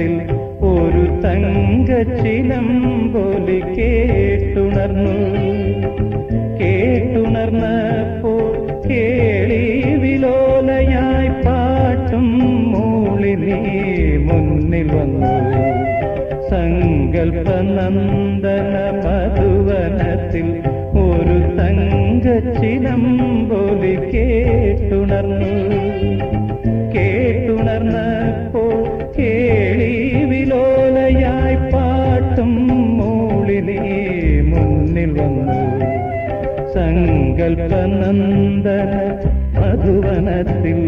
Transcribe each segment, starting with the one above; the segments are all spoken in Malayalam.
ശബ്ദത്തിൽ ഒരു തങ്കച്ചിലമ്പൊലി കേട്ടുണർന്നു. കേട്ടുണർന്നപ്പോൾ കേളി വിലോലയായി പാട്ടും മൂളിനീ മുന്നിൽ വന്നു. സങ്കൽപ്പനന്ദന മധുവനത്തിൽ ഒരു തങ്കച്ചിലമ്പൊലി കേട്ടുണർന്നു. സങ്കൽപ്പനന്ദന മധുവനത്തിൽ.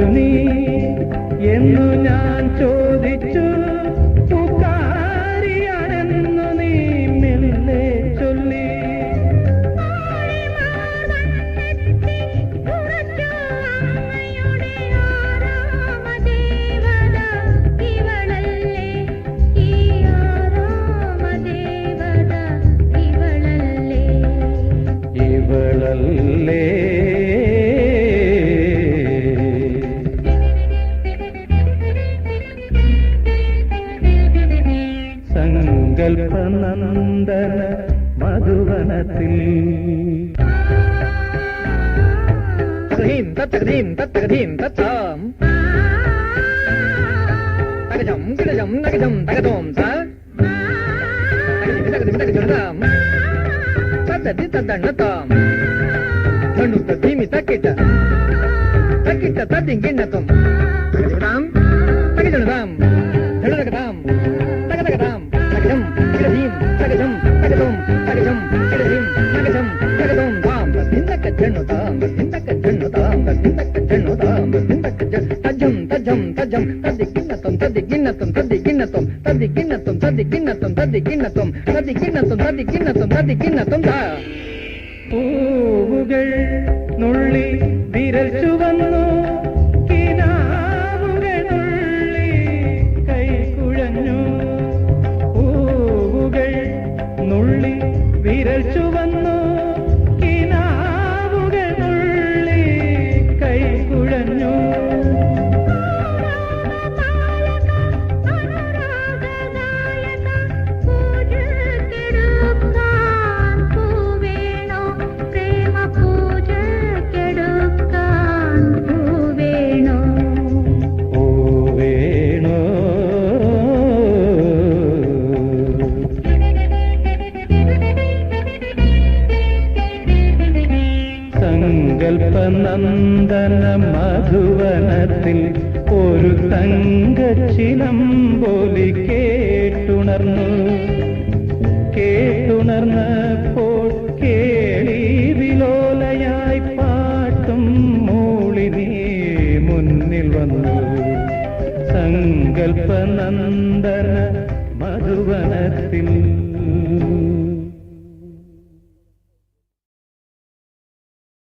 ആരു നീ എന്നു ഞാൻ ചോദിച്ചു പുകാരിയാണെന്നു നീ മെല്ലെ ചൊല്ലി. ഇവളല്ലേ? സങ്കൽപ്പനന്ദന മധുവനത്തിൽ സുഹീം തത്തകതീം തത്തകതീം തത്താം തകജം കിടജം നഗജം തകതോം സകജം തത്തതി തദ്ദണ്ണതാം ധനുത്ത ധീമി തക്കിട്ട തക്കിട്ട തദ്ദിങ്കിണ്ണത്തും തജം തജം തജം തദ്ദിക്കിണ്ണത്തും തദ്ദിക്കിണ്ണത്തും തദ്ദിക്കിണ്ണത്തും തദ്ദിക്കിണ്ണത്തും തദ്ദിക്കിണ്ണത്തും തദ്ദിക്കിണ്ണത്തും തദ്ദിക്കിണ്ണത്തും തദ്ദിക്കിണ്ണത്തും തദ്ദിക്കിണ്ണത്തും താ പൂവുകൾ നുള്ളി വിരൽ ചുവന്നു. സങ്കൽപ്പനന്ദന മധുവനത്തിൽ ഒരു തങ്കച്ചിലമ്പൊലി കേട്ടുണർന്നു. കേട്ടുണർന്നപ്പോൾ കേളി വിലോലയായി പാട്ടും മൂളി നീ മുന്നിൽ വന്നു. സങ്കൽപ്പനന്ദന മധുവനത്തിൽ